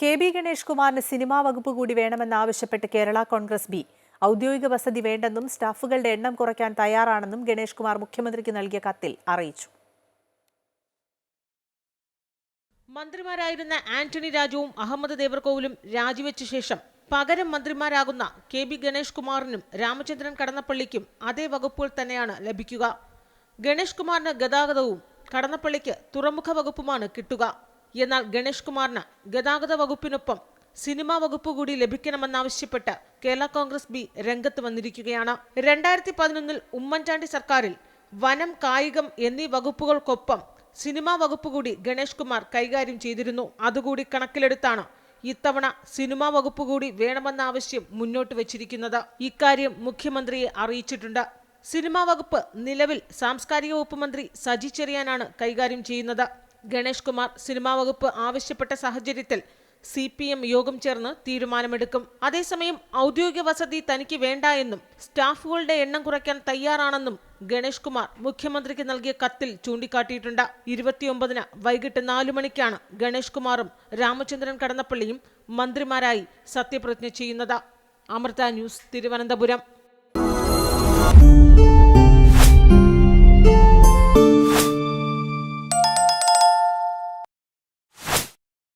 K B Ganesh കുമാറിന് cinema വകുപ്പ് കൂടി വേണമെന്നാവശ്യപ്പെട്ട് കേരള കോൺഗ്രസ് ബി. ഔദ്യോഗിക വസതി വേണ്ടെന്നും സ്റ്റാഫുകളുടെ എണ്ണം കുറയ്ക്കാൻ തയ്യാറാണെന്നും ഗണേഷ് കുമാർ മുഖ്യമന്ത്രിക്ക് നൽകിയ കത്തിൽ അറിയിച്ചു. മന്ത്രിമാരായിരുന്ന ആന്റണി രാജുവും അഹമ്മദ് ദേവർകോവിലും രാജിവെച്ച ശേഷം പകരം മന്ത്രിമാരാകുന്ന കെ ബി ഗണേഷ് കുമാറിനും രാമചന്ദ്രൻ കടന്നപ്പള്ളിക്കും അതേ വകുപ്പുകൾ തന്നെയാണ് ലഭിക്കുക. ഗണേഷ് കുമാറിന് ഗതാഗതവും കടന്നപ്പള്ളിക്ക് തുറമുഖ വകുപ്പുമാണ് കിട്ടുക. എന്നാൽ ഗണേഷ് കുമാറിന് ഗതാഗത വകുപ്പിനൊപ്പം സിനിമാ വകുപ്പ് കൂടി ലഭിക്കണമെന്നാവശ്യപ്പെട്ട് കേരള കോൺഗ്രസ് ബി രംഗത്ത് വന്നിരിക്കുകയാണ്. രണ്ടായിരത്തി പതിനൊന്നിൽ ഉമ്മൻചാണ്ടി സർക്കാരിൽ വനം കായികം എന്നീ വകുപ്പുകൾക്കൊപ്പം സിനിമാ വകുപ്പ് കൂടി ഗണേഷ് കുമാർ കൈകാര്യം ചെയ്തിരുന്നു. അതുകൂടി കണക്കിലെടുത്താണ് ഇത്തവണ സിനിമാ വകുപ്പ് കൂടി വേണമെന്ന ആവശ്യം മുന്നോട്ട് വച്ചിരിക്കുന്നത്. ഇക്കാര്യം മുഖ്യമന്ത്രിയെ അറിയിച്ചിട്ടുണ്ട്. സിനിമാ വകുപ്പ് നിലവിൽ സാംസ്കാരിക വകുപ്പ് മന്ത്രി സജി ചെറിയാനാണ് കൈകാര്യം ചെയ്യുന്നത്. ഗണേഷ് കുമാർ സിനിമാ വകുപ്പ് ആവശ്യപ്പെട്ട സാഹചര്യത്തിൽ സി പി എം യോഗം ചേർന്ന് തീരുമാനമെടുക്കും. അതേസമയം ഔദ്യോഗിക വസതി തനിക്ക് വേണ്ട എന്നും സ്റ്റാഫുകളുടെ എണ്ണം കുറയ്ക്കാൻ തയ്യാറാണെന്നും ഗണേഷ് കുമാർ മുഖ്യമന്ത്രിക്ക് നൽകിയ കത്തിൽ ചൂണ്ടിക്കാട്ടിയിട്ടുണ്ട്. ഇരുപത്തിയൊമ്പതിന് വൈകിട്ട് നാലു മണിക്കാണ് ഗണേഷ് കുമാറും രാമചന്ദ്രൻ കടന്നപ്പള്ളിയും മന്ത്രിമാരായി സത്യപ്രതിജ്ഞ ചെയ്യുന്നത്. അമൃത ന്യൂസ് തിരുവനന്തപുരം.